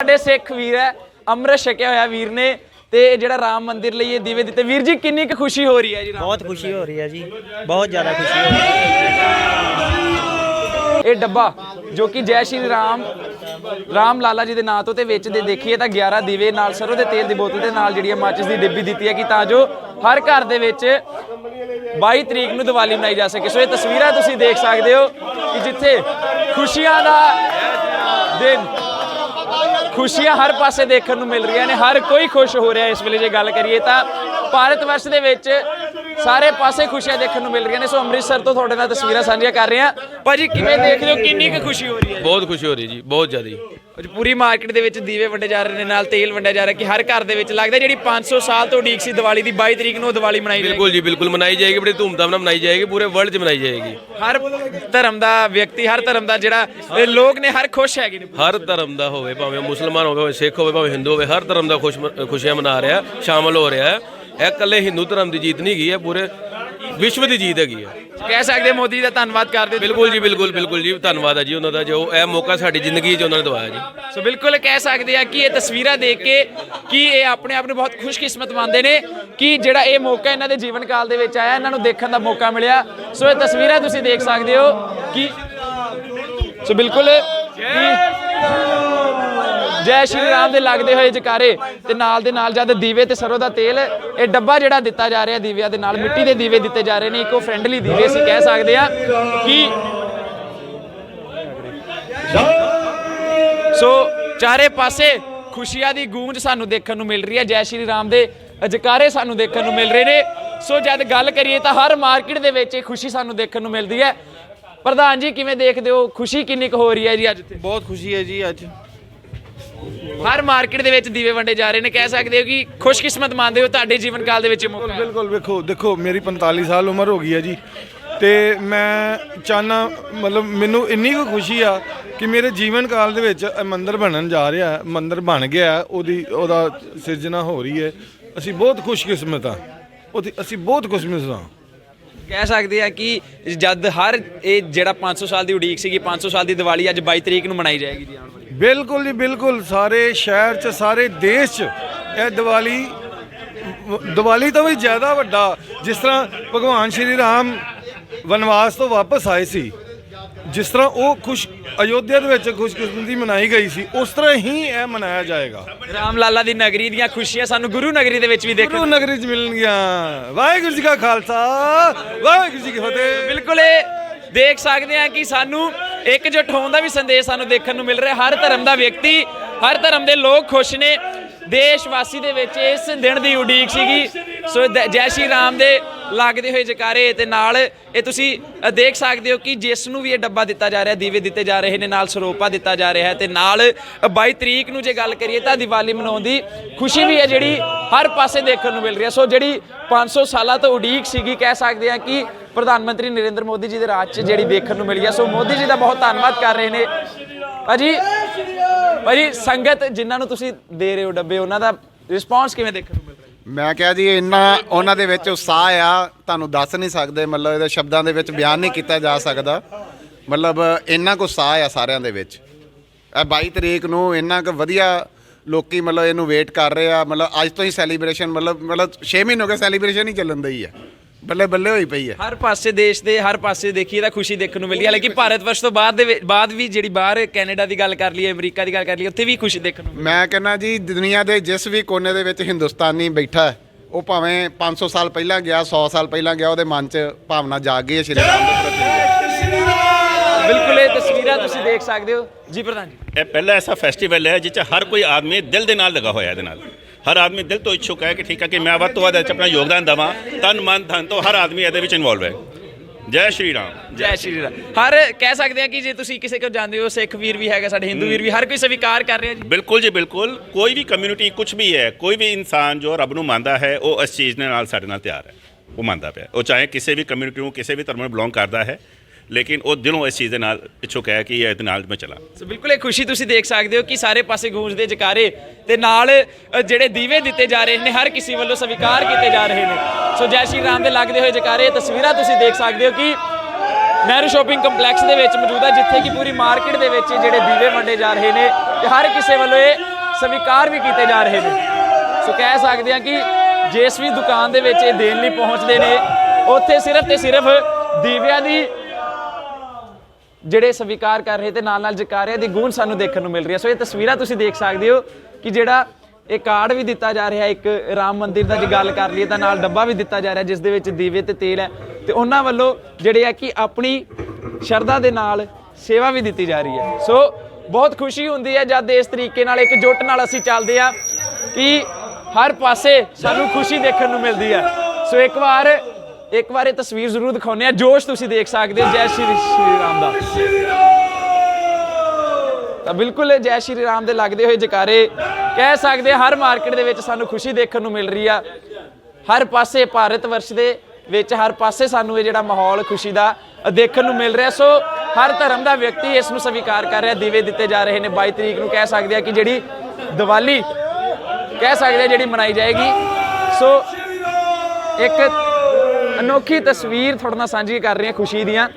ਸਾਡੇ ਸਿੱਖ ਵੀਰ ਹੈ ਅੰਮ੍ਰਿਤ ਛਕਿਆ ਹੋਇਆ ਵੀਰ ਨੇ ਤੇ ਜਿਹੜਾ ਰਾਮ ਮੰਦਿਰ ਲਈ ਇਹ ਦੀਵੇ ਦਿੱਤੇ। ਵੀਰ ਜੀ ਕਿੰਨੀ ਕੁ ਖੁਸ਼ੀ ਹੋ ਰਹੀ ਹੈ ਜੀ ਰਾਮ ਬਹੁਤ ਖੁਸ਼ੀ ਹੋ ਰਹੀ ਹੈ ਜੀ ਬਹੁਤ ਜ਼ਿਆਦਾ ਖੁਸ਼ੀ ਹੋ ਰਹੀ ਹੈ। ਇਹ ਡੱਬਾ ਜੋ ਕਿ ਜੈ ਸ਼੍ਰੀ ਰਾਮ ਰਾਮ ਲਾਲਾ ਜੀ ਦੇ ਨਾਂ ਤੋਂ ਤੇ ਵੇਚਦੇ ਦੇਖੀਏ ਤਾਂ 11 ਦੀਵੇ ਨਾਲ ਸਰੋਂ ਦੇ ਤੇਲ ਦੀ ਬੋਤਲ ਦੇ ਨਾਲ ਜਿਹੜੀ ਹੈ ਮਾਚਿਸ ਦੀ ਡਿੱਬੀ ਦਿੱਤੀ ਹੈ ਕਿ ਤਾਂ ਜੋ ਹਰ ਘਰ ਦੇ ਵਿੱਚ 22 ਤਰੀਕ ਨੂੰ ਦੀਵਾਲੀ ਮਨਾਈ ਜਾ ਸਕੇ। ਸੋ ਇਹ ਤਸਵੀਰਾਂ ਤੁਸੀਂ ਦੇਖ ਸਕਦੇ ਹੋ ਕਿ ਜਿੱਥੇ ਖੁਸ਼ੀਆਂ ਦਾ ਦਿਨ ਖੁਸ਼ੀਆਂ ਹਰ ਪਾਸੇ ਦੇਖਣ ਨੂੰ ਮਿਲ ਰਹੀਆਂ ਨੇ। ਹਰ ਕੋਈ ਖੁਸ਼ ਹੋ ਰਿਹਾ ਇਸ ਵੇਲੇ ਜੇ ਗੱਲ ਕਰੀਏ ਤਾਂ। ਭਾਰਤ ਵਰਸ਼ ਦੇ ਵਿੱਚ ਸਾਰੇ ਪਾਸੇ ਖੁਸ਼ੀਆਂ ਦੇਖਣ ਨੂੰ ਮਿਲ ਰਹੀਆਂ ਨੇ। ਸੋ ਅੰਮ੍ਰਿਤਸਰ ਤੋਂ ਤੁਹਾਡੇ ਨਾਲ ਤਸਵੀਰਾਂ ਸਾਂਝੀਆਂ ਕਰ ਰਹੇ ਹਾਂ। ਭਾਜੀ ਕਿਵੇਂ ਦੇਖਦੇ ਹੋ? ਕਿੰਨੀ ਕੁ ਖੁਸ਼ੀ ਹੋ ਰਹੀ ਹੈ? ਬਹੁਤ ਖੁਸ਼ੀ ਹੋ ਰਹੀ ਜੀ ਬਹੁਤ ਜ਼ਿਆਦਾ। ਅੱਜ ਪੂਰੀ ਮਾਰਕੀਟ ਦੇ ਵਿੱਚ ਦੀਵੇ ਵੰਡੇ ਜਾ ਰਹੇ ਨੇ ਨਾਲ ਤੇਲ ਵੰਡਿਆ ਜਾ ਰਿਹਾ ਕਿ ਹਰ ਘਰ ਦੇ ਵਿੱਚ ਲੱਗਦਾ ਜਿਹੜੀ 500 ਸਾਲ ਤੋਂ ਉਡੀਕ ਸੀ ਦੀਵਾਲੀ ਦੀ 22 ਤਰੀਕ ਨੂੰ ਦੀਵਾਲੀ ਮਨਾਈ ਜਾਏਗੀ। ਬਿਲਕੁਲ ਜੀ ਬਿਲਕੁਲ ਮਨਾਈ ਜਾਏਗੀ ਬੜੀ ਧੂਮਧਾਮ ਨਾਲ ਮਨਾਈ ਜਾਏਗੀ ਪੂਰੇ ਵਰਲਡ 'ਚ ਮਨਾਈ ਜਾਏਗੀ। ਹਰ ਧਰਮ ਦਾ ਵਿਅਕਤੀ ਹਰ ਧਰਮ ਦਾ ਜਿਹੜਾ ਇਹ ਲੋਕ ਨੇ ਹਰ ਖੁਸ਼ ਹੈਗੇ ਨੇ ਹਰ ਧਰਮ ਦਾ ਹੋਵੇ ਭਾਵੇਂ ਮੁਸਲਮਾਨ ਹੋਵੇ ਭਾਵੇਂ ਸਿੱਖ ਹੋਵੇ ਭਾਵੇਂ ਹਿੰਦੂ ਹੋਵੇ ਹਰ ਧਰਮ ਦਾ ਖੁਸ਼ ਖੁਸ਼ੀਆਂ ਮਨਾ ਰਿਹਾ ਸ਼ਾਮਲ ਹੋ ਰਿਹਾ ਇਹ ਇਕੱਲੇ ਹਿੰਦੂ ਧਰਮ ਦੀ ਜੀਤ ਨਹੀਂ ਗਈ ਹੈ ਪੂਰੇ ਵਿਸ਼ਵ ਦੀ ਜੀਤ ਹੈਗੀ ਹੈ ਕਹਿ ਸਕਦੇ ਮੋਦੀ ਦਾ ਧੰਨਵਾਦ ਕਰਦੇ। ਬਿਲਕੁਲ ਜੀ ਬਿਲਕੁਲ ਬਿਲਕੁਲ ਜੀ ਧੰਨਵਾਦ ਹੈ ਜੀ ਉਹਨਾਂ ਦਾ ਜੋ ਇਹ ਮੌਕਾ ਸਾਡੀ ਜ਼ਿੰਦਗੀ 'ਚ ਉਹਨਾਂ ਨੇ ਦਵਾਇਆ ਜੀ। ਸੋ ਬਿਲਕੁਲ ਕਹਿ ਸਕਦੇ ਆ ਕਿ ਇਹ ਤਸਵੀਰਾਂ ਦੇਖ ਕੇ ਕਿ ਇਹ ਆਪਣੇ ਆਪ ਨੂੰ ਬਹੁਤ ਖੁਸ਼ਕਿਸਮਤ ਮੰਨਦੇ ਨੇ ਕਿ ਜਿਹੜਾ ਇਹ ਮੌਕਾ ਇਹਨਾਂ ਦੇ ਜੀਵਨ ਕਾਲ ਦੇ ਵਿੱਚ ਆਇਆ ਇਹਨਾਂ ਨੂੰ ਦੇਖਣ ਦਾ ਮੌਕਾ ਮਿਲਿਆ। ਸੋ ਇਹ ਤਸਵੀਰਾਂ ਤੁਸੀਂ ਦੇਖ ਸਕਦੇ ਹੋ ਕਿ ਸੋ ਬਿਲਕੁਲ ਜੈ ਸ਼੍ਰੀ ਰਾਮ ਦੇ ਲੱਗਦੇ ਹੋਏ ਜਕਾਰੇ ਤੇ ਨਾਲ ਦੇ ਨਾਲ ਜਦ ਦੀਵੇ ਤੇ ਸਰੋਂ ਦਾ ਤੇਲ, ਇਹ ਡੱਬਾ ਜਿਹੜਾ ਦਿੱਤਾ ਜਾ ਰਿਹਾ ਦੀਵਿਆਂ ਦੇ ਨਾਲ, ਮਿੱਟੀ ਦੇ ਦੀਵੇ ਦਿੱਤੇ ਜਾ ਰਹੇ ਨੇ, ਇਕੋ ਫ੍ਰੈਂਡਲੀ ਦੀਵੇ ਅਸੀਂ ਕਹਿ ਸਕਦੇ ਆ ਕਿ ਸੋ ਚਾਰੇ ਪਾਸੇ ਖੁਸ਼ੀਆਂ ਦੀ ਗੂੰਜ ਸਾਨੂੰ ਦੇਖਣ ਨੂੰ ਮਿਲ ਰਹੀ ਹੈ, ਜੈ ਸ਼੍ਰੀ ਰਾਮ ਦੇ ਜਕਾਰੇ ਸਾਨੂੰ ਦੇਖਣ ਨੂੰ ਮਿਲ ਰਹੇ ਨੇ। ਸੋ ਜਦ ਗੱਲ ਕਰੀਏ ਤਾਂ ਹਰ ਮਾਰਕੀਟ ਦੇ ਵਿੱਚ ਇਹ ਖੁਸ਼ੀ ਸਾਨੂੰ ਦੇਖਣ ਨੂੰ ਮਿਲਦੀ ਹੈ। ਪ੍ਰਧਾਨ ਜੀ, ਕਿਵੇਂ ਦੇਖਦੇ ਹੋ? ਖੁਸ਼ੀ ਕਿੰਨੀ ਕੁ ਹੋ ਰਹੀ ਹੈ ਜੀ ਅੱਜ ਤੇ ਬਹੁਤ ਖੁਸ਼ੀ ਹੈ ਜੀ ਅੱਜ। ਹਰ ਮਾਰਕੀਟ ਦੇ ਵਿੱਚ ਦੀਵੇ ਵੰਡੇ ਜਾ ਰਹੇ ਨੇ ਕਹਿ ਸਕਦੇ ਹੋ ਕਿ ਖੁਸ਼ਕਿਸਮਤ ਮੰਨਦੇ ਹੋ ਤੁਹਾਡੇ ਜੀਵਨ ਕਾਲ ਦੇ ਵਿੱਚ ਇਹ ਮੌਕਾ। ਬਿਲਕੁਲ ਵੇਖੋ ਦੇਖੋ ਮੇਰੀ 45 ਸਾਲ ਉਮਰ ਹੋ ਗਈ ਹੈ ਜੀ ਤੇ ਮੈਂ ਚਾਹਨਾ ਮਤਲਬ ਮੈਨੂੰ ਇੰਨੀ ਕੁ ਖੁਸ਼ੀ ਆ ਕਿ ਮੇਰੇ ਜੀਵਨ ਕਾਲ ਦੇ ਵਿੱਚ ਇਹ ਮੰਦਿਰ ਬਣਨ ਜਾ ਰਿਹਾ ਹੈ ਮੰਦਿਰ ਬਣ ਗਿਆ ਹੈ, ਉਹਦੀ ਉਹਦਾ ਸਿਰਜਣਾ ਹੋ ਰਹੀ ਹੈ। ਅਸੀਂ ਬਹੁਤ ਖੁਸ਼ਕਿਸਮਤ ਆ ਉਹਦੀ ਅਸੀਂ ਬਹੁਤ ਖੁਸ਼ਕਿਸਮਤ ਹਾਂ। ਕਹਿ ਸਕਦੇ ਆ ਕਿ ਜਦ ਹਰ ਇਹ ਜਿਹੜਾ 500 ਸਾਲ ਦੀ ਉਡੀਕ ਸੀਗੀ 500 ਸਾਲ ਦੀ ਦੀਵਾਲੀ ਅੱਜ 22 ਤਰੀਕ ਨੂੰ ਮਨਾਈ ਜਾਏਗੀ ਜੀ ਆਉਣ ਵਾਲੀ। ਬਿਲਕੁਲ ਜੀ ਬਿਲਕੁਲ। ਸਾਰੇ ਸ਼ਹਿਰ 'ਚ ਸਾਰੇ ਦੇਸ਼ 'ਚ ਇਹ ਦੀਵਾਲੀ ਦੀਵਾਲੀ ਤੋਂ ਵੀ ਜ਼ਿਆਦਾ ਵੱਡਾ ਜਿਸ ਤਰ੍ਹਾਂ ਭਗਵਾਨ ਸ਼੍ਰੀ ਰਾਮ ਵਨਵਾਸ ਤੋਂ ਵਾਪਸ ਆਏ ਸੀ ਜਿਸ ਤਰ੍ਹਾਂ ਉਹ ਖੁਸ਼ ਅਯੋਧਿਆ ਦੇ ਵਿੱਚ ਖੁਸ਼ਕਿਸਮਤੀ ਮਨਾਈ ਗਈ ਸੀ ਉਸ ਤਰ੍ਹਾਂ ਹੀ ਇਹ ਮਨਾਇਆ ਜਾਏਗਾ। ਰਾਮ ਲਾਲਾ ਦੀ ਨਗਰੀ ਦੀਆਂ ਖੁਸ਼ੀਆਂ ਸਾਨੂੰ ਗੁਰੂ ਨਗਰੀ ਦੇ ਵਿੱਚ ਵੀ ਦੇਖਣ ਗੁਰੂ ਨਗਰੀ 'ਚ ਮਿਲਣਗੀਆਂ। ਵਾਹਿਗੁਰੂ ਜੀ ਕਾ ਖਾਲਸਾ ਵਾਹਿਗੁਰੂ ਜੀ ਕੀ ਫਤਿਹ। ਬਿਲਕੁਲ ਇਹ ਦੇਖ ਸਕਦੇ ਆ ਕਿ ਸਾਨੂੰ ਇੱਕ ਜੁੱਟ ਹੋਣ ਦਾ ਵੀ ਸੰਦੇਸ਼ ਸਾਨੂੰ ਦੇਖਣ ਨੂੰ ਮਿਲ ਰਿਹਾ। ਹਰ ਧਰਮ ਦਾ ਵਿਅਕਤੀ ਹਰ ਧਰਮ ਦੇ ਲੋਕ ਖੁਸ਼ ਨੇ। ਦੇਸ਼ ਵਾਸੀ ਦੇ ਵਿੱਚ ਇਸ ਦਿਨ ਦੀ ਉਡੀਕ ਸੀਗੀ। ਸੋ ਜੈ ਸ਼੍ਰੀ ਰਾਮ ਦੇ ਲੱਗਦੇ ਹੋਏ ਜਕਾਰੇ ਤੇ ਨਾਲ ਇਹ ਤੁਸੀਂ ਦੇਖ ਸਕਦੇ ਹੋ ਕਿ ਜਿਸ ਨੂੰ ਵੀ ਇਹ ਡੱਬਾ ਦਿੱਤਾ ਜਾ ਰਿਹਾ ਦੀਵੇ ਦਿੱਤੇ ਜਾ ਰਹੇ ਨੇ ਨਾਲ ਸਰੋਪਾ ਦਿੱਤਾ ਜਾ ਰਿਹਾ ਹੈ ਤੇ ਨਾਲ ਅ, 22 ਤਰੀਕ ਨੂੰ ਜੇ ਗੱਲ ਕਰੀਏ ਤਾਂ ਦੀਵਾਲੀ ਮਨਾਉਣ ਦੀ ਖੁਸ਼ੀ ਵੀ ਹੈ ਜਿਹੜੀ ਹਰ ਪਾਸੇ ਦੇਖਣ ਨੂੰ ਮਿਲ ਰਹੀ ਹੈ। ਸੋ ਜਿਹੜੀ 500 ਸਾਲਾਂ ਤੋਂ ਉਡੀਕ ਸੀਗੀ ਕਹਿ ਸਕਦੇ ਹਾਂ ਕਿ ਪ੍ਰਧਾਨ ਮੰਤਰੀ ਨਰਿੰਦਰ ਮੋਦੀ ਜੀ ਦੇ ਰਾਜ 'ਚ ਜਿਹੜੀ ਦੇਖਣ ਨੂੰ ਮਿਲੀ ਹੈ। ਸੋ ਮੋਦੀ ਜੀ ਦਾ ਬਹੁਤ ਧੰਨਵਾਦ ਕਰ ਰਹੇ ਨੇ। ਭਾਜੀ ਭਾਜੀ, ਸੰਗਤ ਜਿਨ੍ਹਾਂ ਨੂੰ ਤੁਸੀਂ ਦੇ ਰਹੇ ਹੋ ਡੱਬੇ, ਉਹਨਾਂ ਦਾ ਰਿਸਪੌਂਸ ਕਿਵੇਂ ਦੇਖਣ ਨੂੰ ਮਿਲ ਰਿਹਾ ਮੈਂ ਕਿਹਾ ਜੀ, ਇੰਨਾ ਉਹਨਾਂ ਦੇ ਵਿੱਚ ਉਤਸ਼ਾਹ ਆ, ਤੁਹਾਨੂੰ ਦੱਸ ਨਹੀਂ ਸਕਦੇ, ਮਤਲਬ ਇਹਦੇ ਸ਼ਬਦਾਂ ਦੇ ਵਿੱਚ ਬਿਆਨ ਨਹੀਂ ਕੀਤਾ ਜਾ ਸਕਦਾ। ਮਤਲਬ ਇੰਨਾ ਕੁ ਉਤਸ਼ਾਹ ਆ ਸਾਰਿਆਂ ਦੇ ਵਿੱਚ। ਇਹ 22 ਤਰੀਕ ਨੂੰ ਇੰਨਾ ਕੁ ਵਧੀਆ ਲੋਕੀ ਮਤਲਬ ਇਹਨੂੰ ਵੇਟ ਕਰ ਰਹੇ ਆ। ਮਤਲਬ ਅੱਜ ਤੋਂ ਹੀ ਸੈਲੀਬ੍ਰੇਸ਼ਨ ਮਤਲਬ ਮਤਲਬ 6 ਮਹੀਨੇ ਹੋ ਗਏ ਸੈਲੀਬ੍ਰੇਸ਼ਨ ਹੀ ਚੱਲਣ ਦਈ ਆ। ਬੱਲੇ ਬੱਲੇ ਹੋਈ ਪਈ ਹੈ। ਹਰ ਪਾਸੇ ਦੇਸ਼ ਦੇ ਹਰ ਪਾਸੇ ਦੇਖੀਏ ਤਾਂ ਖੁਸ਼ੀ ਦੇਖਣ ਨੂੰ ਮਿਲਦੀ ਹੈ। ਲੇਕਿਨ ਭਾਰਤ ਵਰਸ਼ ਤੋਂ ਬਾਅਦ ਦੇ ਵਿੱਚ- ਬਾਅਦ ਵੀ ਜਿਹੜੀ ਬਾਹਰ ਕੈਨੇਡਾ ਦੀ ਗੱਲ ਕਰ ਲਈਏ ਅਮਰੀਕਾ ਦੀ ਗੱਲ ਕਰ ਲਈਏ ਉੱਥੇ ਵੀ ਖੁਸ਼ੀ ਦੇਖਣ ਨੂੰ ਮੈਂ ਕਹਿੰਦਾ ਜੀ ਦੁਨੀਆ ਦੇ ਜਿਸ ਵੀ ਕੋਨੇ ਦੇ ਵਿੱਚ ਹਿੰਦੁਸਤਾਨੀ ਬੈਠਾ ਹੈ, ਉਹ ਭਾਵੇਂ 500 ਸਾਲ ਪਹਿਲਾਂ ਗਿਆ 100 ਸਾਲ ਪਹਿਲਾਂ ਗਿਆ ਉਹਦੇ ਮਨ 'ਚ ਭਾਵਨਾ ਜਾਗ ਗਈ ਹੈ ਸ਼੍ਰੀ ਰਾਮ ਦੇ ਪ੍ਰਤੀ। ਬਿਲਕੁਲ ਇਹ ਤਸਵੀਰਾਂ ਤੁਸੀਂ ਦੇਖ ਸਕਦੇ ਹੋ। ਜੀ ਪ੍ਰਧਾਨ ਜੀ। ਇਹ ਪਹਿਲਾ ਐਸਾ ਫੈਸਟੀਵਲ ਹੈ ਜਿਸ 'ਚ ਹਰ ਕੋਈ ਆਦਮੀ ਦਿਲ ਦੇ ਨਾਲ ਲਗਾ ਹੋਇਆ ਇਹਦੇ ਨਾਲ। ਹਰ ਆਦਮੀ ਦਿਲ ਤੋਂ ਇੱਛੁਕ ਹੈ ਕਿ ਠੀਕ ਹੈ ਕਿ ਮੈਂ ਵੱਧ ਤੋਂ ਵੱਧ ਆਪਣਾ ਯੋਗਦਾਨ ਦੇਵਾਂ ਤਨ ਮਨ ਧਨ ਤੋਂ ਹਰ ਆਦਮੀ ਇਹਦੇ ਵਿੱਚ ਇਨਵੋਲਵ ਹੈ। ਜੈ ਸ਼੍ਰੀ ਰਾਮ। ਜੈ ਸ਼੍ਰੀ ਰਾਮ। ਹਰ ਕਹਿ ਸਕਦੇ ਆ ਕਿ ਜੇ ਤੁਸੀਂ ਕਿਸੇ ਕੋ ਜਾਣਦੇ ਹੋ ਸਿੱਖ ਵੀਰ ਵੀ ਹੈਗਾ ਸਾਡੇ ਹਿੰਦੂ ਵੀਰ ਵੀ ਹਰ ਕੋਈ ਸਵੀਕਾਰ ਕਰ ਰਿਹਾ ਜੀ। ਬਿਲਕੁਲ ਜੀ ਬਿਲਕੁਲ। ਕੋਈ ਵੀ ਕਮਿਊਨਿਟੀ ਕੁਝ ਵੀ ਹੈ ਕੋਈ ਵੀ ਇਨਸਾਨ ਜੋ ਰੱਬ ਨੂੰ ਮੰਨਦਾ ਹੈ ਉਹ ਇਸ ਚੀਜ਼ ਦੇ ਨਾਲ ਸਾਡੇ ਨਾਲ ਤਿਆਰ ਹੈ। ਉਹ ਮੰਨਦਾ ਪਿਆ ਉਹ ਚਾਹੇ ਕਿਸੇ ਵੀ ਕਮਿਊਨਿਟੀ ਨੂੰ ਕਿਸੇ ਵੀ ਧਰਮ ਨੂੰ ਬਿਲੋਂਗ ਕਰਦਾ ਹੈ ਲੇਕਿਨ ਉਹ ਦਿਲੋਂ ਇਸ ਚੀਜ਼ ਦੇ ਨਾਲ ਪਿੱਛੋਂ ਹੈ ਕਿ ਇਹਦੇ ਨਾਲ ਮੈਂ ਚਲਾ। ਸੋ ਬਿਲਕੁਲ ਇਹ ਖੁਸ਼ੀ ਤੁਸੀਂ ਦੇਖ ਸਕਦੇ ਹੋ ਕਿ ਸਾਰੇ ਪਾਸੇ ਗੂੰਜਦੇ ਜਕਾਰੇ ਤੇ ਨਾਲ ਅ, ਜਿਹੜੇ ਦੀਵੇ ਦਿੱਤੇ ਜਾ ਰਹੇ ਨੇ ਹਰ ਕਿਸੇ ਵੱਲੋਂ ਸਵੀਕਾਰ ਕੀਤੇ ਜਾ ਰਹੇ ਨੇ। ਸੋ ਜੈ ਸ਼੍ਰੀ ਰਾਮ ਦੇ ਲੱਗਦੇ ਹੋਏ ਜਕਾਰੇ ਤਸਵੀਰਾਂ ਤੁਸੀਂ ਦੇਖ ਸਕਦੇ ਹੋ ਕਿ ਨਹਿਰੂ ਸ਼ਾਪਿੰਗ ਕੰਪਲੈਕਸ ਦੇ ਵਿੱਚ ਮੌਜੂਦ ਹੈ ਜਿੱਥੇ ਕਿ ਪੂਰੀ ਮਾਰਕੀਟ ਦੇ ਵਿੱਚ ਜਿਹੜੇ ਦੀਵੇ ਵੰਡੇ ਜਾ ਰਹੇ ਨੇ ਤੇ ਹਰ ਕਿਸੇ ਵੱਲੋਂ ਇਹ ਸਵੀਕਾਰ ਵੀ ਕੀਤੇ ਜਾ ਰਹੇ ਨੇ। ਸੋ ਕਹਿ ਸਕਦੇ ਹਾਂ ਕਿ ਜਿਸ ਵੀ ਦੁਕਾਨ ਦੇ ਵਿੱਚ ਇਹ ਦੇਣ ਲਈ ਪਹੁੰਚਦੇ ਨੇ ਉੱਥੇ ਸਿਰਫ ਤੇ ਸਿਰਫ ਦੀਵਿਆਂ ਦੀ ਜਿਹੜੇ ਸਵੀਕਾਰ ਕਰ ਰਹੇ ਤੇ ਨਾਲ ਨਾਲ ਜਕਾਰਿਆਂ ਦੀ ਗੂੰਜ ਸਾਨੂੰ ਦੇਖਣ ਨੂੰ ਮਿਲ ਰਹੀ ਹੈ। ਸੋ ਇਹ ਤਸਵੀਰਾਂ ਤੁਸੀਂ ਦੇਖ ਸਕਦੇ ਹੋ ਕਿ ਜਿਹੜਾ ਇਹ ਕਾਰਡ ਵੀ ਦਿੱਤਾ ਜਾ ਰਿਹਾ, ਇੱਕ ਰਾਮ ਮੰਦਿਰ ਦਾ ਜੇ ਗੱਲ ਕਰ ਲਈਏ ਤਾਂ ਨਾਲ ਡੱਬਾ ਵੀ ਦਿੱਤਾ ਜਾ ਰਿਹਾ, ਜਿਸ ਦੇ ਵਿੱਚ ਦੀਵੇ ਤੇ ਤੇਲ ਹੈ। ਤੇ ਉਹਨਾਂ ਵੱਲੋਂ ਜਿਹੜੇ ਆ ਕਿ ਆਪਣੀ ਸ਼ਰਧਾ ਦੇ ਨਾਲ ਸੇਵਾ ਵੀ ਦਿੱਤੀ ਜਾ ਰਹੀ ਹੈ। ਸੋ ਬਹੁਤ ਖੁਸ਼ੀ ਹੁੰਦੀ ਹੈ ਜਦ ਇਸ ਤਰੀਕੇ ਨਾਲ ਇੱਕ ਜੁੱਟ ਨਾਲ ਅਸੀਂ ਚੱਲਦੇ ਆ ਕਿ ਹਰ ਪਾਸੇ ਸਾਨੂੰ ਖੁਸ਼ੀ ਦੇਖਣ ਨੂੰ ਮਿਲਦੀ ਹੈ। ਸੋ ਇੱਕ ਵਾਰ ਇੱਕ ਵਾਰ ਇਹ ਤਸਵੀਰ ਜ਼ਰੂਰ ਦਿਖਾਉਂਦੇ ਆ ਜੋਸ਼ ਤੁਸੀਂ ਦੇਖ ਸਕਦੇ ਹੋ ਜੈ ਸ਼੍ਰੀ ਸ਼੍ਰੀ ਰਾਮ ਦਾ। ਤਾਂ ਬਿਲਕੁਲ ਜੈ ਸ਼੍ਰੀ ਰਾਮ ਦੇ ਲੱਗਦੇ ਹੋਏ ਜਕਾਰੇ ਕਹਿ ਸਕਦੇ ਹਰ ਮਾਰਕੀਟ ਦੇ ਵਿੱਚ ਸਾਨੂੰ ਖੁਸ਼ੀ ਦੇਖਣ ਨੂੰ ਮਿਲ ਰਹੀ ਆ। ਹਰ ਪਾਸੇ ਭਾਰਤ ਵਰਸ਼ ਦੇ ਵਿੱਚ ਹਰ ਪਾਸੇ ਸਾਨੂੰ ਇਹ ਜਿਹੜਾ ਮਾਹੌਲ ਖੁਸ਼ੀ ਦਾ ਦੇਖਣ ਨੂੰ ਮਿਲ ਰਿਹਾ। ਸੋ ਹਰ ਧਰਮ ਦਾ ਵਿਅਕਤੀ ਇਸ ਨੂੰ ਸਵੀਕਾਰ ਕਰ ਰਿਹਾ ਦੀਵੇ ਦਿੱਤੇ ਜਾ ਰਹੇ ਨੇ। 22 ਤਰੀਕ ਨੂੰ ਕਹਿ ਸਕਦੇ ਆ ਕਿ ਜਿਹੜੀ ਦੀਵਾਲੀ ਕਹਿ ਸਕਦੇ ਆ ਜਿਹੜੀ ਮਨਾਈ ਜਾਏਗੀ। ਸੋ ਇੱਕ ਅਨੋਖੀ ਤਸਵੀਰ ਤੁਹਾਡੇ ਨਾਲ ਸਾਂਝੀ ਕਰ ਰਹੇ ਹਾਂ ਖੁਸ਼ੀ ਦੀਆਂ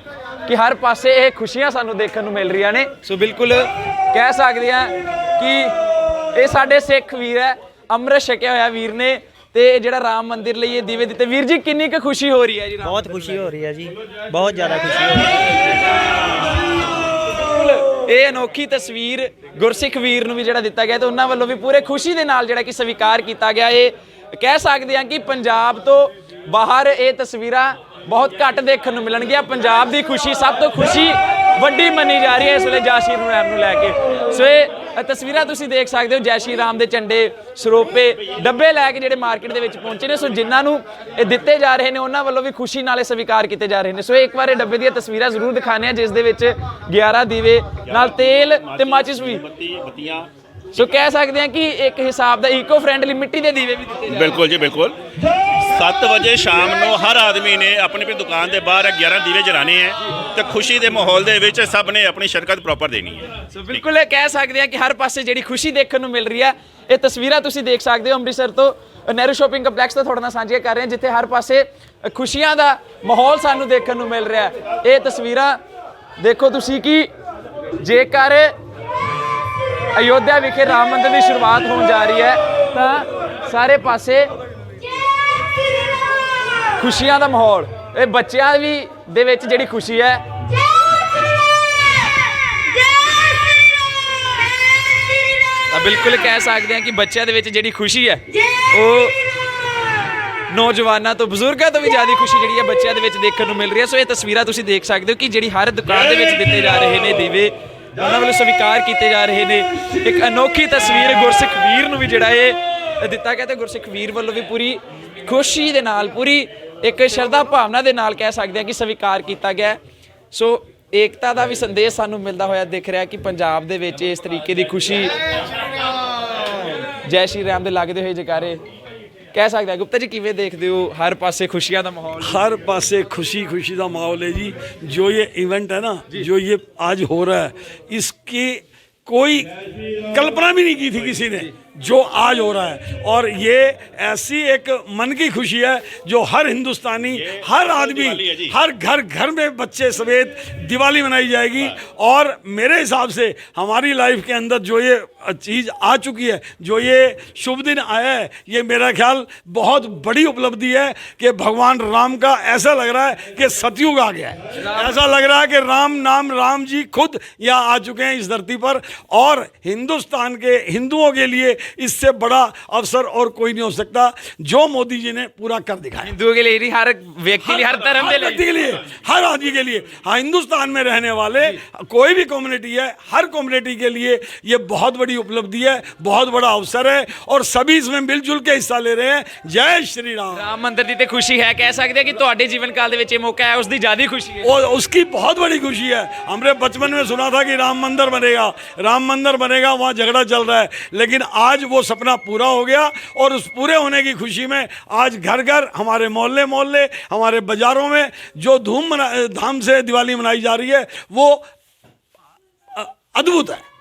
ਕਿ ਹਰ ਪਾਸੇ ਇਹ ਖੁਸ਼ੀਆਂ ਸਾਨੂੰ ਦੇਖਣ ਨੂੰ ਮਿਲ ਰਹੀਆਂ ਨੇ। ਸੋ ਬਿਲਕੁਲ ਕਹਿ ਸਕਦੇ ਆ ਕਿ ਇਹ ਸਾਡੇ ਸਿੱਖ ਵੀਰ ਹੈ ਅੰਮ੍ਰਿਤ ਛਕਿਆ ਹੋਇਆ ਵੀਰ ਨੇ ਤੇ ਇਹ ਜਿਹੜਾ ਰਾਮ ਮੰਦਿਰ ਲਈ ਇਹ ਦੀਵੇ ਦਿੱਤੇ। ਵੀਰ ਜੀ ਕਿੰਨੀ ਕੁ ਖੁਸ਼ੀ ਹੋ ਰਹੀ ਹੈ ਜੀ ਬਹੁਤ ਖੁਸ਼ੀ ਹੋ ਰਹੀ ਹੈ ਜੀ ਬਹੁਤ ਜ਼ਿਆਦਾ ਖੁਸ਼ੀ ਹੋ ਰਹੀ ਹੈ। ਬਿਲਕੁਲ ਇਹ ਅਨੋਖੀ ਤਸਵੀਰ ਗੁਰਸਿੱਖ ਵੀਰ ਨੂੰ ਵੀ ਜਿਹੜਾ ਦਿੱਤਾ ਗਿਆ ਤੇ ਉਹਨਾਂ ਵੱਲੋਂ ਵੀ ਪੂਰੇ ਖੁਸ਼ੀ ਦੇ ਨਾਲ ਜਿਹੜਾ ਕਿ ਸਵੀਕਾਰ ਕੀਤਾ ਗਿਆ। ਇਹ ਕਹਿ ਸਕਦੇ ਹਾਂ ਕਿ ਪੰਜਾਬ ਤੋਂ ਬਾਹਰ ਇਹ ਤਸਵੀਰਾਂ ਬਹੁਤ ਘੱਟ ਦੇਖਣ ਨੂੰ ਮਿਲਣਗੀਆਂ। ਪੰਜਾਬ ਦੀ ਖੁਸ਼ੀ ਸਭ ਤੋਂ ਖੁਸ਼ੀ ਵੱਡੀ ਮੰਨੀ ਜਾ ਰਹੀ ਹੈ ਇਸ ਵੇਲੇ ਜੈ ਸ਼੍ਰੀ ਨੂੰ ਲੈ ਕੇ। ਸੋ ਇਹ ਤਸਵੀਰਾਂ ਤੁਸੀਂ ਦੇਖ ਸਕਦੇ ਹੋ ਜੈਸ਼ੀ ਰਾਮ ਦੇ ਝੰਡੇ ਸਰੋਪੇ ਡੱਬੇ ਲੈ ਕੇ ਜਿਹੜੇ ਮਾਰਕੀਟ ਦੇ ਵਿੱਚ ਪਹੁੰਚੇ ਨੇ। ਸੋ ਜਿਨ੍ਹਾਂ ਨੂੰ ਇਹ ਦਿੱਤੇ ਜਾ ਰਹੇ ਨੇ, ਉਹਨਾਂ ਵੱਲੋਂ ਵੀ ਖੁਸ਼ੀ ਨਾਲੇ ਸਵੀਕਾਰ ਕੀਤੇ ਜਾ ਰਹੇ ਨੇ। ਸੋ ਇੱਕ ਵਾਰ ਇਹ ਡੱਬੇ ਦੀਆਂ ਤਸਵੀਰਾਂ ਜ਼ਰੂਰ ਦਿਖਾਣੇ ਆ ਜਿਸ ਦੇ ਵਿੱਚ 11 ਦੀਵੇ, ਨਾਲ ਤੇਲ ਤੇ ਮਾਚਿਸ ਵੀ। ਬੱਤੀਆਂ ਸੋ ਕਹਿ ਸਕਦੇ ਹਾਂ ਕਿ ਇੱਕ ਹਿਸਾਬ ਦਾ ਈਕੋ ਫ੍ਰੈਂਡਲੀ ਮਿੱਟੀ ਦੇ ਦੀਵੇ ਵੀ ਦਿੱਤੇ ਜਾ ਰਹੇ ਬਿਲਕੁਲ ਜੀ, ਬਿਲਕੁਲ। 7 ਵਜੇ ਸ਼ਾਮ ਨੂੰ ਹਰ ਆਦਮੀ ਨੇ ਆਪਣੀ ਆਪਣੀ ਦੁਕਾਨ ਦੇ ਬਾਹਰ 11 ਦੀਵੇ ਜਲਾਣੇ ਹੈ ਤੇ ਖੁਸ਼ੀ ਦੇ ਮਾਹੌਲ ਦੇ ਵਿੱਚ ਸਭ ਨੇ ਆਪਣੀ ਸ਼ਰਕਤ ਪ੍ਰੋਪਰ ਦੇਣੀ ਹੈ। ਸੋ ਬਿਲਕੁਲ ਇਹ ਕਹਿ ਸਕਦੇ ਹਾਂ ਕਿ ਹਰ ਪਾਸੇ ਜਿਹੜੀ ਖੁਸ਼ੀ ਦੇਖਣ ਨੂੰ ਮਿਲ ਰਹੀ ਹੈ, ਇਹ ਤਸਵੀਰਾਂ ਤੁਸੀਂ ਦੇਖ ਸਕਦੇ ਹੋ ਅੰਮ੍ਰਿਤਸਰ ਤੋਂ। ਨਹਿਰੂ ਸ਼ਾਪਿੰਗ ਕੰਪਲੈਕਸ ਤੋਂ ਤੁਹਾਡੇ ਨਾਲ ਸਾਂਝੀਆਂ ਕਰ ਰਹੇ ਹਾਂ, ਜਿੱਥੇ ਹਰ ਪਾਸੇ ਖੁਸ਼ੀਆਂ ਦਾ ਮਾਹੌਲ ਸਾਨੂੰ ਦੇਖਣ ਨੂੰ ਮਿਲ ਰਿਹਾ ਹੈ। ਇਹ ਤਸਵੀਰਾਂ ਦੇਖੋ ਤੁਸੀਂ ਕਿ ਜੇਕਰ ਅਯੋਧਿਆ ਵਿਖੇ ਰਾਮ ਮੰਦਿਰ ਦੀ ਸ਼ੁਰੂਆਤ ਹੋਣ ਜਾ ਰਹੀ ਹੈ, ਤਾਂ ਸਾਰੇ ਪਾਸੇ ਖੁਸ਼ੀਆਂ ਦਾ ਮਾਹੌਲ। ਇਹ ਬੱਚਿਆਂ ਵੀ ਦੇ ਵਿੱਚ ਜਿਹੜੀ ਖੁਸ਼ੀ ਹੈ। ਤਾਂ ਬਿਲਕੁਲ ਕਹਿ ਸਕਦੇ ਹਾਂ ਕਿ ਬੱਚਿਆਂ ਦੇ ਵਿੱਚ ਜਿਹੜੀ ਖੁਸ਼ੀ ਹੈ ਉਹ ਨੌਜਵਾਨਾਂ ਤੋਂ ਬਜ਼ੁਰਗਾਂ ਤੋਂ ਵੀ ਜ਼ਿਆਦਾ ਖੁਸ਼ੀ ਜਿਹੜੀ ਹੈ ਬੱਚਿਆਂ ਦੇ ਵਿੱਚ ਦੇਖਣ ਨੂੰ ਮਿਲ ਰਹੀ ਹੈ। ਸੋ ਇਹ ਤਸਵੀਰਾਂ ਤੁਸੀਂ ਦੇਖ ਸਕਦੇ ਹੋ ਕਿ ਜਿਹੜੀ ਹਰ ਦੁਕਾਨ ਦੇ ਵਿੱਚ ਦਿੱਤੇ ਜਾ ਰਹੇ ਨੇ ਦੀਵੇ। ਉਹਨਾਂ ਵੱਲੋਂ ਸਵੀਕਾਰ ਕੀਤੇ ਜਾ ਰਹੇ ਨੇ। ਇੱਕ ਅਨੋਖੀ ਤਸਵੀਰ ਗੁਰਸਿੱਖ ਵੀਰ ਨੂੰ ਵੀ ਜਿਹੜਾ ਇਹ ਦਿੱਤਾ ਗਿਆ ਤੇ ਗੁਰਸਿੱਖ ਵੀਰ ਵੱਲੋਂ ਵੀ ਪੂਰੀ ਖੁਸ਼ੀ ਦੇ ਨਾਲ ਪੂਰੀ ਇੱਕ ਸ਼ਰਧਾ ਭਾਵਨਾ ਦੇ ਨਾਲ ਕਹਿ ਸਕਦੇ ਹਾਂ ਕਿ ਸਵੀਕਾਰ ਕੀਤਾ ਗਿਆ ਹੈ। ਸੋ ਏਕਤਾ ਦਾ ਵੀ ਸੰਦੇਸ਼ ਸਾਨੂੰ ਮਿਲਦਾ ਹੋਇਆ ਦਿਖ ਰਿਹਾ ਕਿ ਪੰਜਾਬ ਦੇ ਵਿੱਚ ਇਸ ਤਰੀਕੇ ਦੀ ਖੁਸ਼ੀ ਜੈ ਸ਼੍ਰੀ ਰਾਮ ਦੇ ਲੱਗਦੇ ਹੋਏ ਜਕਾਰੇ ਕਹਿ ਸਕਦੇ ਹਾਂ ਗੁਪਤਾ ਜੀ ਕਿਵੇਂ ਦੇਖਦੇ ਹੋ ਹਰ ਪਾਸੇ ਖੁਸ਼ੀਆਂ ਦਾ ਮਾਹੌਲ हर पासे खुशी खुशी का माहौल है जी जो ये इवेंट है ना जो ये आज हो रहा है इसकी कोई कल्पना भी नहीं की थी किसी ने जो आज हो रहा है। और ये ऐसी एक मन की खुशी है जो हर हिंदुस्तानी हर आदमी है जी। हर घर घर में बच्चे समेत दिवाली मनाई जाएगी। और मेरे हिसाब से हमारी लाइफ के अंदर जो ये चीज़ आ चुकी है जो ये शुभ दिन आया है ये मेरा ख्याल बहुत बड़ी उपलब्धि है कि भगवान राम का ऐसा लग रहा है कि सतयुग आ गया है। ऐसा लग रहा है कि राम नाम राम जी खुद यहाँ आ चुके हैं इस धरती पर। और हिंदुस्तान के हिंदुओं के लिए इससे बड़ा अवसर और कोई नहीं हो सकता जो मोदी जी ने पूरा कर दिखाया ਹਿੰਦੂਆਂ के लिए नहीं हर व्यक्ति लिए हर धर्म के हर व्यक्ति लिए के लिए हर आदमी के लिए हाँ हिंदुस्तान में रहने वाले कोई भी कम्युनिटी है हर कम्युनिटी के लिए ये बहुत बड़ी उपलब्धि है बहुत बड़ा अवसर है और सभी इसमें मिलजुल के हिस्सा ले रहे हैं जय श्री राम ਰਾਮ ਮੰਦਿਰ ਦੀ ਤੇ ਖੁਸ਼ੀ ਹੈ ਕਹਿ ਸਕਦੇ ਹਾਂ ਕਿ ਤੁਹਾਡੇ ਜੀਵਨ ਕਾਲ ਦੇ ਵਿੱਚ ਇਹ ਮੌਕਾ ਹੈ ਉਸ ਦੀ ਜ਼ਿਆਦਾ ਖੁਸ਼ੀ ਹੈ और उसकी बहुत बड़ी खुशी है हमने बचपन में सुना था कि राम मंदिर बनेगा राम मंदिर बनेगा वहाँ झगड़ा चल रहा है लेकिन आज वो सपना पूरा हो गया और उस पूरे होने की खुशी में आज घर घर हमारे मोहल्ले मोहल्ले, हमारे बाजारों में जो धूम धाम से दिवाली मनाई जा रही है, वो अद्भुत है।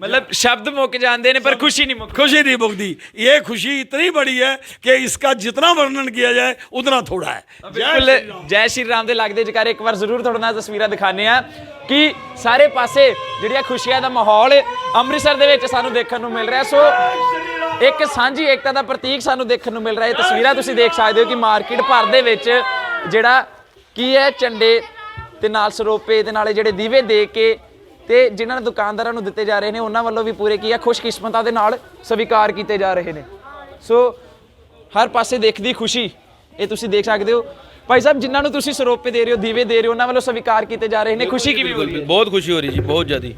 ਮਤਲਬ ਸ਼ਬਦ ਮੁੱਕ ਜਾਂਦੇ ਨੇ ਪਰ ਖੁਸ਼ੀ ਨਹੀਂ ਮੁੱਕਦੀ खुशी नहीं मुक्ति ये खुशी इतनी बड़ी है कि इसका जितना वर्णन किया जाए उतना थोड़ा है ਬਿਲਕੁਲ ਜੈ ਸ਼੍ਰੀ ਰਾਮ ਦੇ ਲੱਗਦੇ ਜਕਾਰੇ ਇੱਕ ਵਾਰ ਜ਼ਰੂਰ ਤੁਹਾਡੇ ਨਾਲ ਤਸਵੀਰਾਂ ਦਿਖਾਣੇ ਆ ਕਿ ਸਾਰੇ ਪਾਸੇ ਜਿਹੜੀਆਂ ਖੁਸ਼ੀਆਂ ਦਾ ਮਾਹੌਲ ਅੰਮ੍ਰਿਤਸਰ ਦੇ ਵਿੱਚ ਸਾਨੂੰ ਦੇਖਣ ਨੂੰ ਮਿਲ ਰਿਹਾ ਸੋ ਇੱਕ ਸਾਂਝੀ ਏਕਤਾ ਦਾ ਪ੍ਰਤੀਕ ਸਾਨੂੰ ਦੇਖਣ ਨੂੰ ਮਿਲ ਰਿਹਾ ਇਹ ਤਸਵੀਰਾਂ ਤੁਸੀਂ ਦੇਖ ਸਕਦੇ ਹੋ ਕਿ ਮਾਰਕੀਟ ਭਰ ਦੇ ਵਿੱਚ ਜਿਹੜਾ ਕੀ ਹੈ ਝੰਡੇ ਤੇ ਨਾਲ ਸਰੋਪੇ ਤੇ ਨਾਲੇ ਜਿਹੜੇ ਦੀਵੇ ਦੇ ਕੇ ਤੇ ਜਿਨ੍ਹਾਂ ਨੇ ਦੁਕਾਨਦਾਰਾਂ ਨੂੰ ਦਿੱਤੇ ਜਾ ਰਹੇ ਨੇ ਉਹਨਾਂ ਵੱਲੋਂ ਵੀ ਪੂਰੇ ਕੀ ਹੈ ਖੁਸ਼ਕਿਸਮਤਾਂ ਦੇ ਨਾਲ ਸਵੀਕਾਰ ਕੀਤੇ ਜਾ ਰਹੇ ਨੇ। ਸੋ ਹਰ ਪਾਸੇ ਦੇਖਦੀ ਖੁਸ਼ੀ ਇਹ ਤੁਸੀਂ ਦੇਖ ਸਕਦੇ ਹੋ। ਭਾਈ ਸਾਹਿਬ ਜਿਨ੍ਹਾਂ ਨੂੰ ਤੁਸੀਂ ਸਰੋਪੇ ਦੇ ਰਹੇ ਹੋ ਦੀਵੇ ਦੇ ਰਹੇ ਹੋ ਉਹਨਾਂ ਵੱਲੋਂ ਸਵੀਕਾਰ ਕੀਤੇ ਜਾ ਰਹੇ ਨੇ। ਖੁਸ਼ੀ ਕਿਵੇਂ ਹੋ ਰਹੀ ਹੈ? ਬਹੁਤ ਖੁਸ਼ੀ ਹੋ ਰਹੀ ਜੀ ਬਹੁਤ ਜ਼ਿਆਦੀ।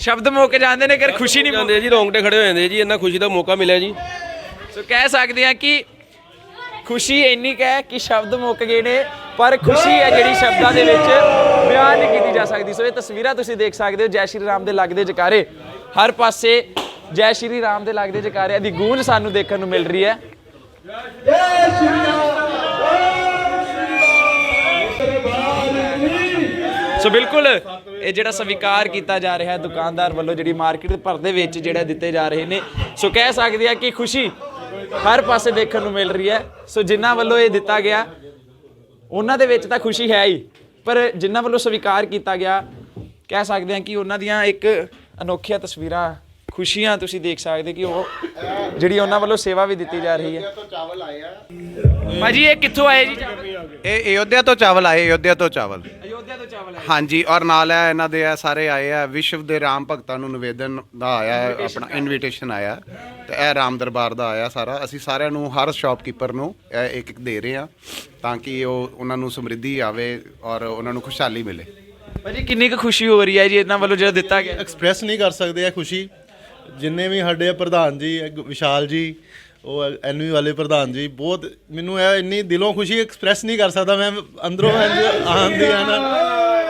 ਸ਼ਬਦ ਮੁੱਕ ਜਾਂਦੇ ਨੇ ਕਰ ਖੁਸ਼ੀ ਨਹੀਂ ਜਾਂਦੇ ਜੀ ਰੌਂਗਟੇ ਖੜੇ ਹੋ ਜਾਂਦੇ ਜੀ ਇੰਨਾ ਖੁਸ਼ੀ ਦਾ ਮੌਕਾ ਮਿਲਿਆ ਜੀ। ਸੋ ਕਹਿ ਸਕਦੇ ਆ ਕਿ ਖੁਸ਼ੀ ਇੰਨੀ ਕੁ ਹੈ ਕਿ ਸ਼ਬਦ ਮੁੱਕ ਗਏ ਨੇ ਪਰ ਖੁਸ਼ੀ ਹੈ ਜਿਹੜੀ ਸ਼ਬਦਾਂ ਦੇ ਵਿੱਚ ਬਿਆਨ ਨਹੀਂ ਕੀਤੀ ਜਾ ਸਕਦੀ। ਸੋ ਇਹ ਤਸਵੀਰਾਂ ਤੁਸੀਂ ਦੇਖ ਸਕਦੇ ਹੋ, ਜੈ ਸ਼੍ਰੀ ਰਾਮ ਦੇ ਲੱਗਦੇ ਜਕਾਰੇ। ਹਰ ਪਾਸੇ ਜੈ ਸ਼੍ਰੀ ਰਾਮ ਦੇ ਲੱਗਦੇ ਜਕਾਰਿਆਂ ਦੀ ਗੂੰਜ ਸਾਨੂੰ ਦੇਖਣ ਨੂੰ ਮਿਲ ਰਹੀ ਹੈ। ਸੋ ਬਿਲਕੁਲ, ਇਹ ਜਿਹੜਾ ਸਵੀਕਾਰ ਕੀਤਾ ਜਾ ਰਿਹਾ ਹੈ, ਦੁਕਾਨਦਾਰ ਵੱਲੋਂ ਜਿਹੜੀ ਮਾਰਕੀਟ ਭਰ ਦੇ ਵਿੱਚ ਜਿਹੜਾ ਦਿੱਤੇ ਜਾ ਰਹੇ ਨੇ। ਸੋ ਕਹਿ ਸਕਦੇ ਆ ਕਿ ਖੁਸ਼ੀ ਹਰ ਪਾਸੇ ਦੇਖਣ ਨੂੰ ਮਿਲ ਰਹੀ ਹੈ। ਸੋ ਜਿਨ੍ਹਾਂ ਵੱਲੋਂ ਇਹ ਦਿੱਤਾ ਗਿਆ, ਉਹਨਾਂ ਦੇ ਵਿੱਚ ਤਾਂ ਖੁਸ਼ੀ ਹੈ ਹੀ। ਪਰ ਜਿਨ੍ਹਾਂ ਵੱਲੋਂ ਸਵੀਕਾਰ ਕੀਤਾ ਗਿਆ ਕਹਿ ਸਕਦੇ ਹਾਂ ਕਿ ਉਹਨਾਂ ਦੀਆਂ ਇੱਕ ਅਨੋਖੀਆਂ ਤਸਵੀਰਾਂ ਖੁਸ਼ੀਆਂ ਤੁਸੀਂ ਦੇਖ ਸਕਦੇ ਕਿ ਉਹ ਜਿਹੜੀ ਉਹਨਾਂ ਵੱਲੋਂ ਸੇਵਾ ਵੀ ਦਿੱਤੀ ਜਾ ਰਹੀ ਹੈ। ਭਾਜੀ ਇਹ ਕਿੱਥੋਂ ਆਏ ਜੀ? ਇਹ ਅਯੋਧਿਆ ਤੋਂ ਚਾਵਲ ਆਏ ਅਯੋਧਿਆ ਤੋਂ ਚਾਵਲ। ਤੋਂ ਚਾਵਲ ਆਏ? ਹਾਂਜੀ ਔਰ ਨਾਲ ਹੈ ਇਹਨਾਂ ਦੇ ਇਹ ਸਾਰੇ ਆਏ ਆ ਵਿਸ਼ਵ ਦੇ ਰਾਮ ਭਗਤਾਂ ਨੂੰ ਨਿਵੇਦਨ ਦਾ ਆਇਆ ਹੈ, ਆਪਣਾ ਇਨਵੀਟੇਸ਼ਨ ਆਇਆ। ਤੇ ਇਹ ਰਾਮ ਦਰਬਾਰ ਦਾ ਆਇਆ ਸਾਰਾ। ਅਸੀਂ ਸਾਰਿਆਂ ਨੂੰ ਹਰ ਸ਼ਾਪਕੀਪਰ ਨੂੰ ਇਹ ਇੱਕ ਇੱਕ ਦੇ ਰਹੇ ਆ ਤਾਂ ਕਿ ਉਹ ਉਹਨਾਂ ਨੂੰ ਸਮਰਿੱਧੀ ਆਵੇ ਔਰ ਉਹਨਾਂ ਨੂੰ ਖੁਸ਼ਹਾਲੀ ਮਿਲੇ। ਭਾਜੀ ਕਿੰਨੀ ਕੁ ਖੁਸ਼ੀ ਹੋ ਰਹੀ ਹੈ ਜੀ ਇਹਨਾਂ ਵੱਲੋਂ ਜਿਹੜਾ ਦਿੱਤਾ ਗਿਆ? ਐਕਸਪ੍ਰੈਸ ਨਹੀਂ ਕਰ ਸਕਦੇ ਇਹ ਖੁਸ਼ੀ। ਜਿੰਨੇ ਵੀ ਸਾਡੇ ਆ ਪ੍ਰਧਾਨ ਜੀ ਵਿਸ਼ਾਲ ਜੀ ਉਹ ਐਨਵੀ ਵਾਲੇ ਪ੍ਰਧਾਨ ਜੀ ਬਹੁਤ ਮੈਨੂੰ ਇਹ ਇੰਨੀ ਦਿਲੋਂ ਖੁਸ਼ੀ ਐਕਸਪ੍ਰੈਸ ਨਹੀਂ ਕਰ ਸਕਦਾ। ਮੈਂ ਅੰਦਰੋਂ ਆਉਂਦੀ ਆ ਨਾ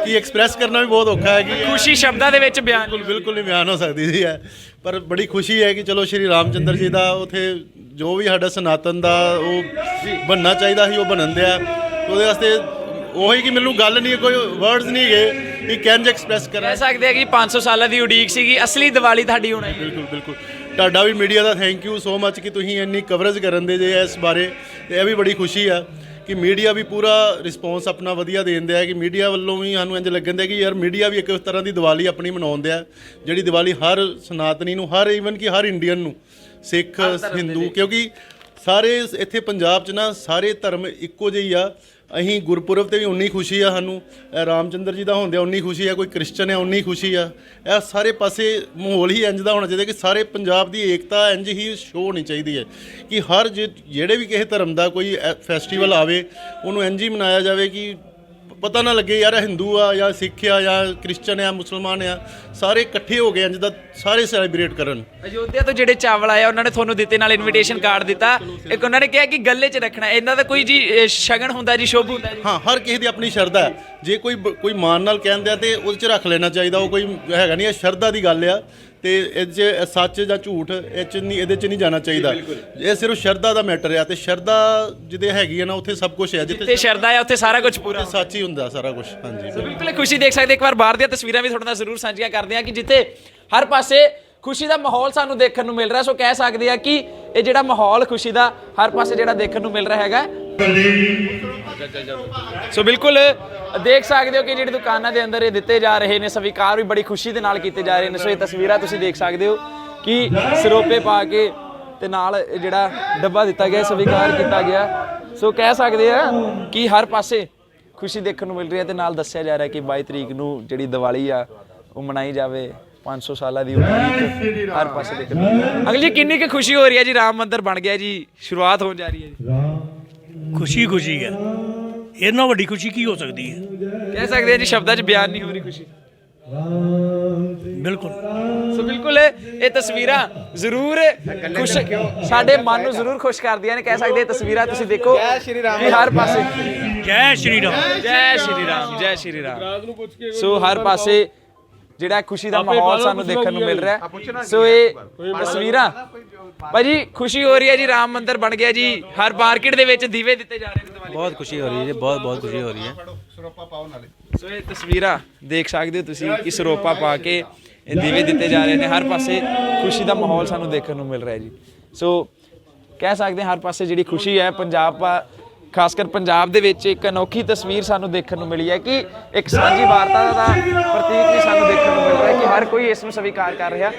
ਕਿ ਐਕਸਪ੍ਰੈਸ ਕਰਨਾ ਵੀ ਬਹੁਤ ਔਖਾ ਹੈ ਕਿ ਖੁਸ਼ੀ ਸ਼ਬਦਾਂ ਦੇ ਵਿੱਚ ਬਿਆਨ ਬਿਲਕੁਲ ਬਿਲਕੁਲ ਨਹੀਂ ਬਿਆਨ ਹੋ ਸਕਦੀ ਜੀ ਹੈ ਪਰ ਬੜੀ ਖੁਸ਼ੀ ਹੈ ਕਿ ਚਲੋ ਸ਼੍ਰੀ ਰਾਮਚੰਦਰ ਜੀ ਦਾ ਉਥੇ ਜੋ ਵੀ ਸਾਡਾ ਸਨਾਤਨ ਦਾ ਉਹ ਬਣਨਾ ਚਾਹੀਦਾ ਸੀ ਉਹ ਬਣਨ ਦਿਆ। ਉਹਦੇ ਵਾਸਤੇ ਉਹੀ ਕਿ ਮੈਨੂੰ ਗੱਲ ਨਹੀਂ ਕੋਈ ਵਰਡਸ ਨਹੀਂ ਗਏ ਕਿ ਕਿੰਜ ਐਕਸਪ੍ਰੈਸ ਕਰਾਂ। ਕਹਿ ਸਕਦੇ ਆ ਕਿ 500 ਸਾਲਾਂ ਦੀ ਉਡੀਕ ਸੀਗੀ ਅਸਲੀ ਦੀਵਾਲੀ ਤੁਹਾਡੀ ਹੋਣੀ। ਬਿਲਕੁਲ ਬਿਲਕੁਲ। ਤੁਹਾਡਾ ਵੀ ਮੀਡੀਆ ਦਾ ਥੈਂਕ ਯੂ ਸੋ ਮੱਚ ਕਿ ਤੁਸੀਂ ਇੰਨੀ ਕਵਰੇਜ ਕਰਨ ਦੇ ਜੇ ਇਸ ਬਾਰੇ ਤੇ ਇਹ ਵੀ ਬੜੀ ਖੁਸ਼ੀ ਆ। ਕਿ ਮੀਡੀਆ ਵੀ ਪੂਰਾ ਰਿਸਪੌਂਸ ਆਪਣਾ ਵਧੀਆ ਦੇਂਦੇ ਆ ਕਿ ਮੀਡੀਆ ਵੱਲੋਂ ਵੀ ਸਾਨੂੰ ਇੰਜ ਲੱਗਣ ਦਿਆ ਕਿ ਯਾਰ ਮੀਡੀਆ ਵੀ ਇੱਕ ਤਰ੍ਹਾਂ ਦੀ ਦੀਵਾਲੀ ਆਪਣੀ ਮਨਾਉਂਦੇ ਆ ਜਿਹੜੀ ਦੀਵਾਲੀ ਹਰ ਸਨਾਤਨੀ ਨੂੰ ਹਰ ਈਵਨ ਕਿ ਹਰ ਇੰਡੀਅਨ ਨੂੰ ਸਿੱਖ ਹਿੰਦੂ ਕਿਉਂਕਿ ਸਾਰੇ ਇੱਥੇ ਪੰਜਾਬ 'ਚ ਨਾ ਸਾਰੇ ਧਰਮ ਇੱਕੋ ਜਿਹੇ ਹੀ ਆ ਅਸੀਂ ਗੁਰਪੁਰਬ ਤੇ ਵੀ ਉਨੀ ਖੁਸ਼ੀ ਆ ਸਾਨੂੰ। ਇਹ ਰਾਮਚੰਦਰ ਜੀ ਦਾ ਹੁੰਦਿਆ ਉਨੀ ਖੁਸ਼ੀ ਆ, ਕੋਈ ਕ੍ਰਿਸਚਨ ਹੈ ਉਨੀ ਖੁਸ਼ੀ ਆ। ਇਹ ਸਾਰੇ ਪਾਸੇ ਮਾਹੌਲ ਹੀ ਇੰਜ ਦਾ ਹੋਣਾ ਚਾਹੀਦਾ ਕਿ ਸਾਰੇ ਪੰਜਾਬ ਦੀ ਏਕਤਾ ਇੰਜ ਹੀ ਸ਼ੋਅ ਹੋਣੀ ਚਾਹੀਦੀ ਹੈ ਕਿ ਹਰ ਜਿਹੜੇ ਵੀ ਕਿਸੇ ਧਰਮ ਦਾ ਕੋਈ ਫੈਸਟੀਵਲ ਆਵੇ, ਉਹਨੂੰ ਇੰਜ ਹੀ ਮਨਾਇਆ ਜਾਵੇ ਕਿ ਪਤਾ ਨਾ ਲੱਗੇ ਯਾਰ ਹਿੰਦੂ ਆ ਜਾਂ ਸਿੱਖ ਆ ਜਾਂ ਕ੍ਰਿਸਚਨ ਆ ਮੁਸਲਮਾਨ ਆ ਸਾਰੇ ਇਕੱਠੇ ਹੋ ਗਏ ਇੰਜ ਦਾ ਸਾਰੇ ਸੈਲੀਬ੍ਰੇਟ ਕਰਨ। ਅਯੋਧਿਆ ਤੋਂ ਜਿਹੜੇ ਚਾਵਲ ਆਏ ਆ, ਉਹਨਾਂ ਨੇ ਤੁਹਾਨੂੰ ਦਿੱਤੇ ਨਾਲ ਇਨਵੀਟੇਸ਼ਨ ਕਾਰਡ ਦਿੱਤਾ। ਇੱਕ ਉਹਨਾਂ ਨੇ ਕਿਹਾ ਕਿ ਗੱਲੇ 'ਚ ਰੱਖਣਾ ਇਹਨਾਂ ਦਾ ਕੋਈ ਜੀ ਸ਼ਗਨ ਹੁੰਦਾ ਜੀ ਸ਼ੁਭ ਹੁੰਦਾ ਜੀ? ਹਾਂ ਹਰ ਕਿਸੇ ਦੀ ਆਪਣੀ ਸ਼ਰਧਾ ਹੈ। ਜੇ ਕੋਈ ਕੋਈ ਮਾਨ ਨਾਲ ਕਹਿੰਦੇ ਆ ਤੇ ਉਹਦੇ ਚ ਰੱਖ ਲੈਣਾ ਚਾਹੀਦਾ ਉਹ ਕੋਈ ਹੈਗਾ ਨਹੀਂ ਇਹ ਸ਼ਰਧਾ ਦੀ ਗੱਲ ਆ। ਤੇ ਇਹ 'ਚ ਸੱਚ ਜਾਂ ਝੂਠ ਇਹ ਚ ਨਹੀਂ ਇਹਦੇ ਚ ਨਹੀਂ ਜਾਣਾ ਚਾਹੀਦਾ। ਇਹ ਸਿਰਫ ਸ਼ਰਧਾ ਦਾ ਮੈਟਰ ਆ ਤੇ ਸ਼ਰਧਾ ਜਿਹਦੇ ਹੈਗੀ ਆ ਨਾ ਉੱਥੇ ਸਭ ਕੁਝ ਹੈ ਤੇ ਜਿੱਥੇ ਸ਼ਰਧਾ ਹੈ ਉੱਥੇ ਸਾਰਾ ਕੁਝ ਪੂਰਾ ਸੱਚ ਹੀ ਹੁੰਦਾ ਸਾਰਾ ਕੁਝ ਹਾਂਜੀ। ਬਿਲਕੁਲ ਇਹ ਖੁਸ਼ੀ ਦੇਖ ਸਕਦੇ ਇੱਕ ਵਾਰ ਬਾਹਰ ਦੀਆਂ ਤਸਵੀਰਾਂ ਵੀ ਤੁਹਾਡੇ ਨਾਲ ਜ਼ਰੂਰ ਸਾਂਝੀਆਂ ਕਰਦੇ ਹਾਂ ਕਿ ਜਿੱਥੇ ਹਰ ਪਾਸੇ ਖੁਸ਼ੀ ਦਾ ਮਾਹੌਲ ਸਾਨੂੰ ਦੇਖਣ ਨੂੰ ਮਿਲ ਰਿਹਾ। ਸੋ ਕਹਿ ਸਕਦੇ ਆ ਕਿ ਇਹ ਜਿਹੜਾ ਮਾਹੌਲ ਖੁਸ਼ੀ ਦਾ ਹਰ ਪਾਸੇ ਜਿਹੜਾ ਦੇਖਣ ਨੂੰ ਮਿਲ ਰਿਹਾ ਹੈਗਾ ਸੋ ਬਿਲਕੁਲ ਦੇਖ ਸਕਦੇ ਹੋ ਕਿ ਜਿਹੜੀ ਦੁਕਾਨਾਂ ਦੇ ਅੰਦਰ ਇਹ ਦਿੱਤੇ ਜਾ ਰਹੇ ਨੇ ਸਵੀਕਾਰ ਵੀ ਬੜੀ ਖੁਸ਼ੀ ਦੇ ਨਾਲ ਕੀਤੇ ਜਾ ਰਹੇ ਨੇ। ਸੋ ਇਹ ਤਸਵੀਰਾਂ ਤੁਸੀਂ ਦੇਖ ਸਕਦੇ ਹੋ ਕਿ ਸਰੋਪੇ ਪਾ ਕੇ ਤੇ ਨਾਲ ਇਹ ਜਿਹੜਾ ਡੱਬਾ ਦਿੱਤਾ ਗਿਆ ਸਵੀਕਾਰ ਕੀਤਾ ਗਿਆ। ਸੋ ਕਹਿ ਸਕਦੇ ਆ ਕਿ ਹਰ ਪਾਸੇ ਖੁਸ਼ੀ ਦੇਖਣ ਨੂੰ ਮਿਲ ਰਹੀ ਹੈ ਤੇ ਨਾਲ ਦੱਸਿਆ ਜਾ ਰਿਹਾ ਕਿ 22 ਤਰੀਕ ਨੂੰ ਜਿਹੜੀ ਦੀਵਾਲੀ ਆ, ਉਹ ਮਨਾਈ ਜਾਵੇ। 500 ਸਾਲਾਂ ਦੀ ਉਮਰ ਹਰ ਪਾਸੇ ਦੇਖਣ ਨੂੰ ਅੰਕਲ ਜੀ ਕਿੰਨੀ ਕੁ ਖੁਸ਼ੀ ਹੋ ਰਹੀ ਹੈ ਜੀ? ਰਾਮ ਮੰਦਿਰ ਬਣ ਗਿਆ ਜੀ। ਸ਼ੁਰੂਆਤ ਹੋਣ ਜਾ ਰਹੀ ਹੈ ਜੀ। ਖੁਸ਼ੀ ਖੁਸ਼ੀ ਹੈ। ਇਹਨਾਂ ਵੱਡੀ ਖੁਸ਼ੀ ਕੀ ਹੋ ਸਕਦੀ ਹੈ? ਕਹਿ ਸਕਦੇ ਆ ਜੀ ਸ਼ਬਦਾਂ 'ਚ ਬਿਆਨ ਨਹੀਂ ਹੋ ਰਹੀ ਖੁਸ਼ੀ। ਬਿਲਕੁਲ। ਸੋ ਬਿਲਕੁਲ ਇਹ ਤਸਵੀਰਾਂ ਜ਼ਰੂਰ ਖੁਸ਼ ਸਾਡੇ ਮਨ ਨੂੰ ਜ਼ਰੂਰ ਖੁਸ਼ ਕਰਦੀਆਂ ਨੇ। ਕਹਿ ਸਕਦੇ ਇਹ ਤਸਵੀਰਾਂ ਤੁਸੀਂ ਦੇਖੋ ਜੈ ਸ਼੍ਰੀ ਰਾਮ। ਹਰ ਪਾਸੇ। ਜੈ ਸ਼੍ਰੀ ਰਾਮ। ਜੈ ਸ਼੍ਰੀ ਰਾਮ ਜੈ ਸ਼੍ਰੀ ਰਾਮ। ਸੋ ਹਰ ਪਾਸੇ ਜਿਹੜਾ ਖੁਸ਼ੀ ਦਾ ਮਾਹੌਲ ਸਾਨੂੰ ਦੇਖਣ ਨੂੰ ਮਿਲ ਰਿਹਾ ਹੈ। ਸੋ ਇਹ ਤਸਵੀਰਾਂ। ਭਾਜੀ ਖੁਸ਼ੀ ਹੋ ਰਹੀ ਹੈ ਜੀ ਰਾਮ ਮੰਦਿਰ ਬਣ ਗਿਆ ਜੀ। ਹਰ ਮਾਰਕੀਟ ਦੇ ਵਿੱਚ ਦੀਵੇ ਦਿੱਤੇ ਜਾ ਰਹੇ ਨੇ ਦੀਵਾਲੀ ਬਹੁਤ ਖੁਸ਼ੀ ਹੋ ਰਹੀ ਹੈ ਜੀ ਬਹੁਤ ਬਹੁਤ ਖੁਸ਼ੀ ਹੋ ਰਹੀ ਹੈ। ਸੋ ਇਹ ਤਸਵੀਰਾਂ ਦੇਖ ਸਕਦੇ ਹੋ ਤੁਸੀਂ ਕਿ ਸਰੋਪਾ ਪਾ ਕੇ ਇਹ ਦੀਵੇ ਦਿੱਤੇ ਜਾ ਰਹੇ ਨੇ। ਹਰ ਪਾਸੇ ਖੁਸ਼ੀ ਦਾ ਮਾਹੌਲ ਸਾਨੂੰ ਦੇਖਣ ਨੂੰ ਮਿਲ ਰਿਹਾ ਹੈ ਜੀ। ਸੋ ਕਹਿ ਸਕਦੇ ਹਾਂ ਹਰ ਪਾਸੇ ਜਿਹੜੀ ਖੁਸ਼ੀ ਹੈ ਪੰਜਾਬ ਆ ਖਾਸ ਕਰ ਪੰਜਾਬ ਦੇ ਵਿੱਚ ਇੱਕ ਅਨੋਖੀ ਤਸਵੀਰ ਸਾਨੂੰ ਦੇਖਣ ਨੂੰ ਮਿਲੀ ਹੈ ਕਿ ਇੱਕ ਸਾਂਝੀ ਵਾਰਤਾ ਦਾ ਪ੍ਰਤੀਕ ਵੀ ਸਾਨੂੰ ਦੇਖਣ ਨੂੰ ਮਿਲ ਰਿਹਾ ਹੈ ਕਿ ਹਰ ਕੋਈ ਇਸ ਨੂੰ ਸਵੀਕਾਰ ਕਰ ਰਿਹਾ।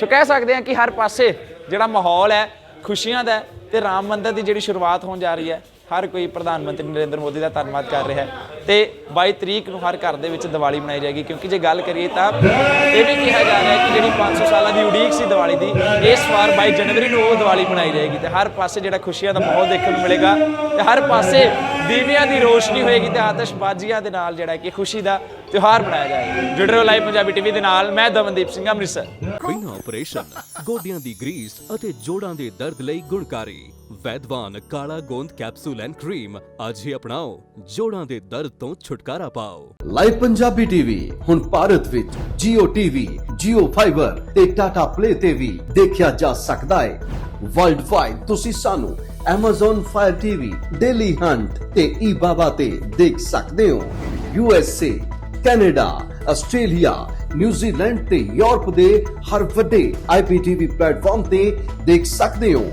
ਸੋ ਕਹਿ ਸਕਦੇ ਹਾਂ ਕਿ ਹਰ ਪਾਸੇ ਜਿਹੜਾ ਮਾਹੌਲ ਹੈ, ਖੁਸ਼ੀਆਂ ਦਾ ਹੈ ਤੇ ਰਾਮ ਮੰਦਰ ਦੀ ਜਿਹੜੀ ਸ਼ੁਰੂਆਤ ਹੋਣ ਜਾ ਰਹੀ ਹੈ ਹਰ ਕੋਈ ਪ੍ਰਧਾਨ ਮੰਤਰੀ ਨਰਿੰਦਰ ਮੋਦੀ ਦਾ ਧੰਨਵਾਦ ਕਰ ਰਿਹਾ ਹੈ। ਤੇ 22 ਤਰੀਕ ਨੂੰ ਹਰ ਘਰ ਦੇ ਵਿੱਚ ਦੀਵਾਲੀ ਮਨਾਈ ਜਾਏਗੀ, ਕਿਉਂਕਿ ਜੇ ਗੱਲ ਕਰੀਏ ਤਾਂ ਇਹ ਵੀ ਕਿਹਾ ਜਾ ਰਿਹਾ ਹੈ ਕਿ ਜਿਹੜੀ 500 ਸਾਲਾਂ ਦੀ ਉਡੀਕ ਸੀ ਦੀਵਾਲੀ ਦੀ, ਇਸ ਵਾਰ 22 ਜਨਵਰੀ ਨੂੰ ਉਹ ਦੀਵਾਲੀ ਮਨਾਈ ਜਾਏਗੀ ਤੇ ਹਰ ਪਾਸੇ ਜਿਹੜਾ ਖੁਸ਼ੀਆਂ ਦਾ ਮਾਹੌਲ ਦੇਖਣ ਨੂੰ ਮਿਲੇਗਾ ਤੇ ਹਰ ਪਾਸੇ ਦੀਵਿਆਂ ਦੀ ਰੋਸ਼ਨੀ ਹੋਏਗੀ ਤੇ ਆਤਿਸ਼ਬਾਜ਼ੀਆਂ ਦੇ ਨਾਲ ਜਿਹੜਾ ਕਿ ਖੁਸ਼ੀ ਦਾ ਤਿਉਹਾਰ ਮਨਾਇਆ ਜਾਏਗਾ। ਜੁੜ ਰਹੋ ਲਾਈਵ ਪੰਜਾਬੀ ਟੀਵੀ ਦੇ ਨਾਲ, ਮੈਂ ਦਮਨਦੀਪ ਸਿੰਘ ਅੰਮ੍ਰਿਤਸਰ। ਬਿਨਾਂ ਆਪਰੇਸ਼ਨ, ਗੋਡਿਆਂ ਦੀ ਗਰੀਸ ਅਤੇ ਜੋੜਾਂ ਦੇ ਦਰਦ ਲਈ ਗੁਣਕਾਰੀ। ਵੈਦਵਾਨ ਕਾਲਾ ਗੋਂਦ ਕੈਪਸੂਲ ਐਂਡ ਕਰੀਮ ਅੱਜ ਹੀ ਅਪਣਾਓ ਜੋੜਾਂ ਦੇ ਦਰਦ ਤੋਂ ਛੁਟਕਾਰਾ ਪਾਓ। ਲਾਈਵ ਪੰਜਾਬੀ ਟੀਵੀ ਹੁਣ ਭਾਰਤ ਵਿੱਚ Jio TV, Jio Fiber ਤੇ Tata Play ਤੇ ਵੀ ਦੇਖਿਆ ਜਾ ਸਕਦਾ ਹੈ। ਵਰਲਡ ਵਾਈਡ ਤੁਸੀਂ ਸਾਨੂੰ Amazon Fire TV, Daily Hunt ਤੇ eBaba ਤੇ ਦੇਖ ਸਕਦੇ ਹੋ। USA, Canada, Australia, New Zealand ਤੇ ਯੂਰਪ ਦੇ ਹਰ ਵੱਡੇ IPTV ਪਲੇਟਫਾਰਮ ਤੇ ਦੇਖ ਸਕਦੇ ਹੋ।